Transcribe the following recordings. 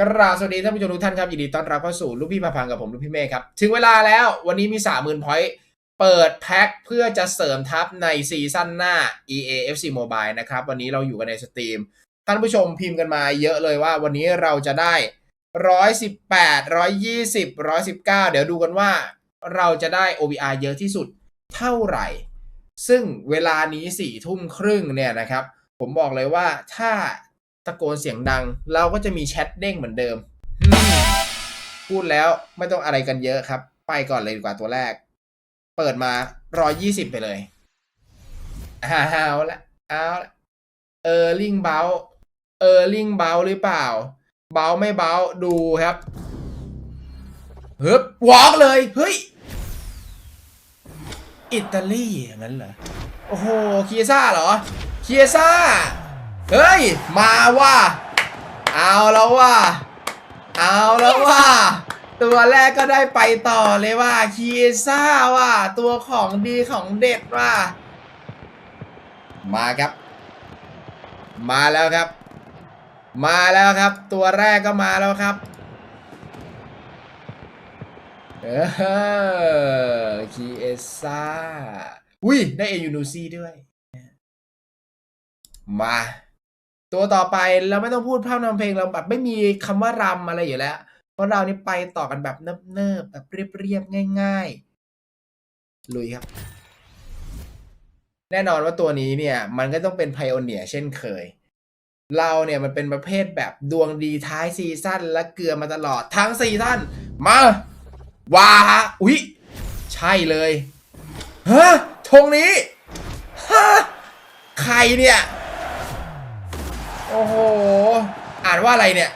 กราบสวัสดีท่านผู้ชมทุกท่านครับยินดีต้อนรับเข้าสู่ลูกพี่พาพังกับผมลูกพี่เมฆครับ ถึงเวลาแล้ววันนี้มี 30,000พอยต์เปิดแพ็คเพื่อจะเสริมทัพในซีซั่นหน้า EA FC Mobile นะครับ วันนี้เราอยู่กันในสตรีม ท่านผู้ชมพิมพ์กันมาเยอะเลยว่าวันนี้เราจะได้ 118 120 119 เดี๋ยวดูกันว่าเราจะได้ OBR เยอะที่สุดเท่าไหร่ ซึ่งเวลานี้สี่ทุ่มครึ่งเนี่ยนะครับ ผมบอกเลยว่าถ้า ตะโกนเสียงดัง เราก็จะมีแชทเด้งเหมือนเดิมอืมพูดแล้วไม่ต้องอะไรกันเยอะครับ ไปก่อนเลยดีกว่าตัวแรก เปิดมา120ไปเลยเอาละเอาละเออร์ลิงเบลเออร์ลิงเบลหรือเปล่า เบลไม่เบลดูครับเฮ้ยวอล์กเลย เฮ้ย อิตาลีอย่างนั้นเหรอ โอ้โหเคียซ่าเหรอเคียซ่า เฮ้ย มาว่ะเอาแล้วว่ะเอาแล้วว่ะตัวแรกก็ได้ไปต่อเลยว่าคีซ่าว่ะตัวของดีของเด็ดว่ะมาครับ มาแล้วครับ มาแล้วครับ ตัวแรกก็มาแล้วครับเออคีเอซ่าอุ้ยได้เอยูนูซี่ด้วย มา ตัวต่อไปเราไม่ต้องพูดภาพนำเพลงเราแบบไม่มีคำว่ารำอะไรอยู่แล้ว เพราะเรานี่ไปต่อกันแบบเนิบๆแบบเรียบๆง่าย ๆ ลุยครับ แน่นอนว่าตัวนี้เนี่ย มันก็ต้องเป็นไพโอเนียเช่นเคย เราเนี่ยมันเป็นประเภทแบบดวงดีท้ายซีซั่นและเกลือมาตลอดทั้งซีซั่นมาว้าฮะอุ๊ยใช่เลยฮะธงนี้ฮะใครเนี่ย โอ้โห อ่านว่าอะไรเนี่ย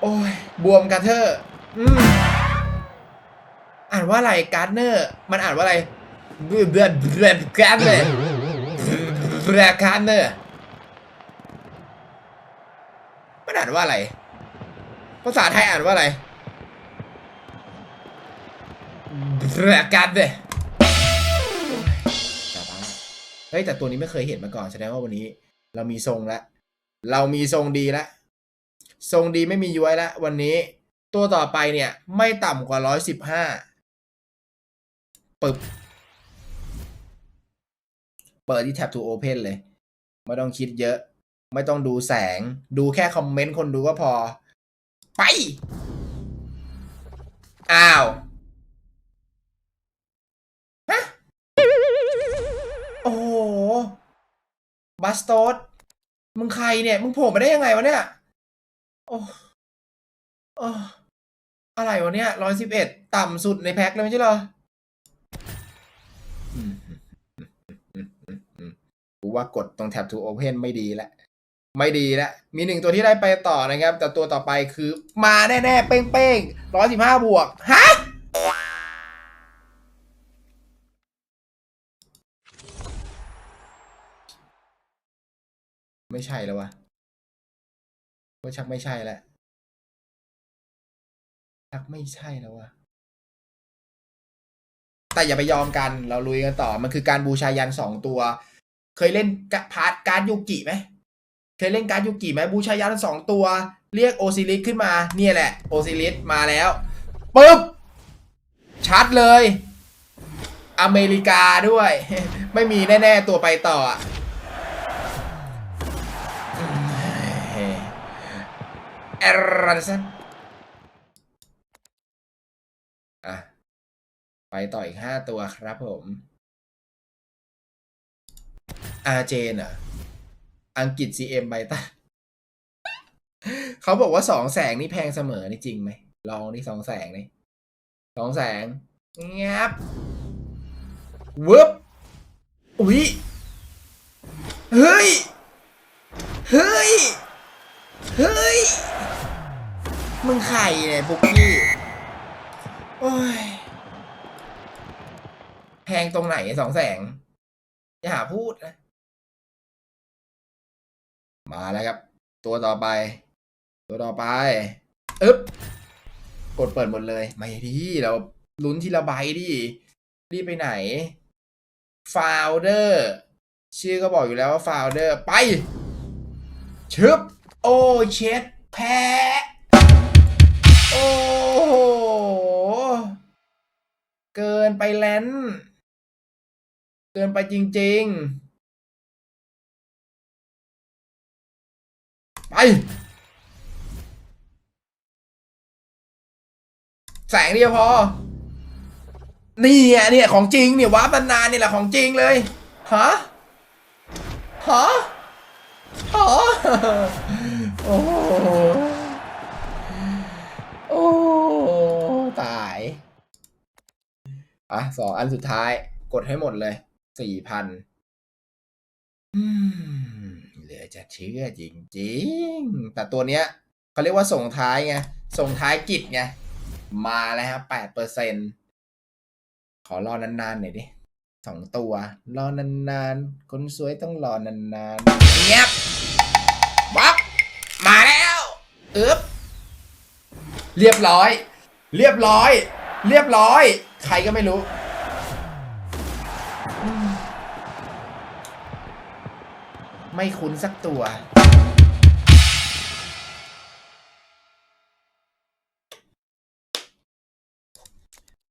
โอ้ย บวมกรเทอร์อืมอ่านว่าอะไรการ์เนอร์ มันอ่านว่าอะไรเบลเบลเบลการ์เนอร์เบลการ์เนอร์มันอ่านว่าอะไร ภาษาไทยอ่านว่าอะไรเบลการ์เนอร์เฮ้ยแต่ตัวนี้ไม่เคยเห็นมาก่อนแสดงว่าวันนี้ เรามีทรงแล้วเรามีทรงดีแล้วทรงดีไม่มีย้วยแล้ววันนี้ตัวต่อไปเนี่ย ไม่ต่ำกว่าร้อยสิบห้าปึบเปิดที่ Tab to Open เลย ไม่ต้องคิดเยอะ ไม่ต้องดูแสง ดูแค่คอมเมนต์คนดูก็พอ ไป อ้าว ฮะ โอ้โห บัสโตสมึงใครเนี่ย มึงโผล่มาได้ยังไงวะเนี่ย โอ้โอ้อะไรวะเนี่ยร้อยสิบเอ็ดต่ำสุดในแพ็คเลยไม่ใช่เหรอกูว่ากดตรง tab to open ไม่ดีแล้วไม่ดีแล้วมีหนึ่งตัวที่ได้ไปต่อนะครับ แต่ตัวต่อไปคือมาแน่ ๆ เป้งๆร้อยสิบห้าบวก ฮะ ไม่ใช่แล้ววะก็ชักไม่ใช่แล้วชักไม่ใช่แล้ววะแต่อย่าไปยอมกันเราลุยกันต่อมันคือการบูชายันสองตัว เคยเล่นกะพาร์ทการ์ดยูกิไหมเคยเล่นการ์ดยูกิไหมบูชายันสองตัว เรียกโอซิลิสขึ้นมาเนี่ยแหละโอซิลิสมาแล้วปึ๊บชัดเลย อเมริกาด้วย ไม่มีแน่ ๆ ตัวไปต่ออะ เอรันสันอะ ไปต่ออีกห้าตัวครับผม อาเจนเหรออังกฤษ CM ไบตันเขาบอกว่าสองแสงนี่แพงเสมอนี่จริงไหม ลองนี่สองแสงนี่สองแสงงับวึบอุ๊ย เฮ้ย เฮ้ย มึงใครเนี่ยบุกกี้โอ้ย แพงตรงไหนสองแสง อย่าหาพูดนะ มาแล้วครับ ตัวต่อไป ตัวต่อไปอึ๊บ กดเปิดหมดเลย ไม่ดีเราลุ้นทีละใบดิรีบไปไหนฟาวเดอร์ชื่อก็บอกอยู่แล้วว่าฟาวเดอร์ไป ชึบ โอ้เช็ดแพ้ โอ้โห เกินไปแลนเกินไปจริง ๆ ไป แสงเดียวพอ นี่อะเนี่ยของจริงเนี่ยวาร์ปนานนี่แหละของจริงเลยฮะฮะฮะโอ้โหโอ้ ตายอะสองอันสุดท้ายกดให้หมดเลยสี่พันเหลือจะเชื่อจริงๆ แต่ตัวเนี้ยเขาเรียกว่าส่งท้ายไง ส่งท้ายกิจไง มาแล้วครับแปดเปอร์เซ็นขอรอนานๆหน่อยดิสองตัว รอนานๆ คนสวยต้องรอนานๆเงียบบ๊อกมาแล้ว อึ๊บ เรียบร้อย เรียบร้อย เรียบร้อย ใครก็ไม่รู้ ไม่คุ้นสักตัว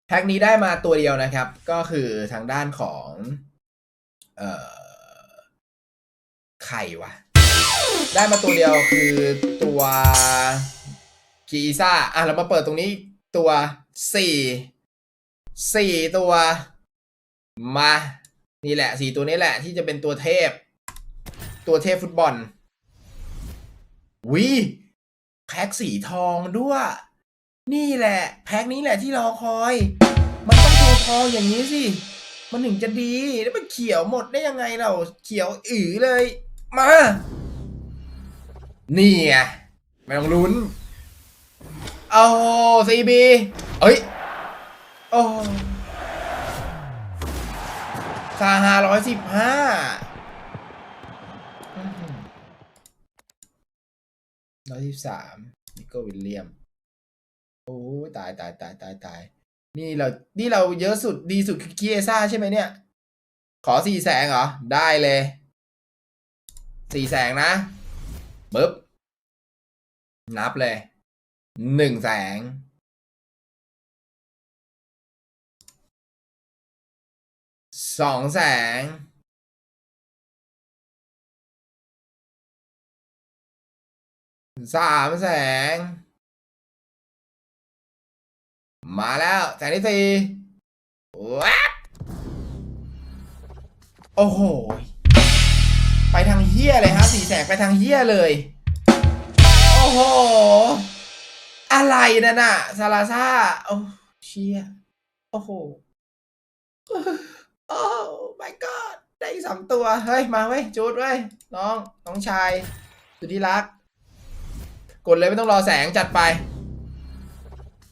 แพ็กนี้ได้มาตัวเดียวนะครับ ก็คือทางด้านของ เอ่อ ไข่วะ ได้มาตัวเดียวคือตัวคีซ่า อะ เรามาเปิดตรงนี้ ตัวสี่สี่ตัว มา นี่แหละสี่ตัวนี้แหละ ที่จะเป็นตัวเทพ ตัวเทพฟุตบอลวิแพ็กสีทองด้วย นี่แหละ แพ็กนี้แหละที่รอคอย มันต้องตัวทองอย่างนี้สิ มันถึงจะดี แล้วมันเขียวหมดได้ยังไงเรา เขียวอือเลย มา นี่ไงไม่ต้องลุ้น เอาซีบีเอ้ย โอ้ซาฮาร้อยสิบห้าร้อยสิบสามนิโกวิลเลียม โอ้ตายตายตายตายตาย นี่เรา นี่เราเยอะสุดดีสุดคือเกียซ่าใช่ไหมเนี่ย ขอสี่แสงเหรอ ได้เลยสี่แสงนะปึ๊บ นับเลย หนึ่งแสงสองแสงสามแสง มาแล้วแสงที่สี่วับโอ้โห ไปทางเฮี้ยเลยฮะสี่แสงไปทางเฮี้ยเลย โอ้โห นั่นน่ะซาลาซ่าโอ้เชียโอ้โหโอ้ my god ได้สามตัว เฮ้ย มาเว้ย จูดเว้ย น้อง น้องชาย สุดที่รัก กดเลยไม่ต้องรอแสงจัดไป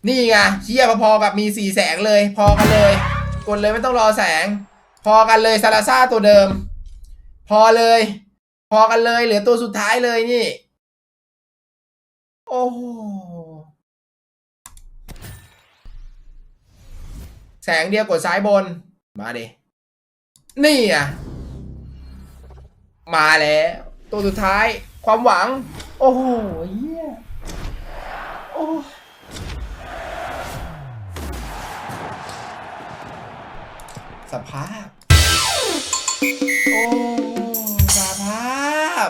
นี่ไงเฮียพอๆกับมีสี่แสงเลย พอกันเลย กดเลยไม่ต้องรอแสง พอกันเลยซาลาซ่าตัวเดิม พอเลย พอกันเลย เหลือตัวสุดท้ายเลยนี่ โอ้โห แสงเดียวกดซ้ายบน มาดิ นี่อะ มาแล้ว ตัวสุดท้าย ความหวัง โอ้โหเหี้ยโอ้สภาพ โอ้ สภาพ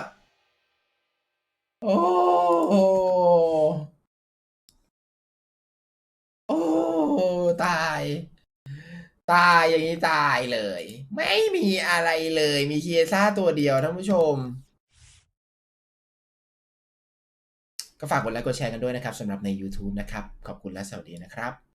โอ้โอ้ ตาย ตายอย่างนี้ตายเลย ไม่มีอะไรเลย มีเคียซ่าตัวเดียวท่านผู้ชม ก็ฝากกดไลค์กดแชร์กันด้วยนะครับสำหรับใน YouTube นะครับ ขอบคุณและสวัสดีนะครับ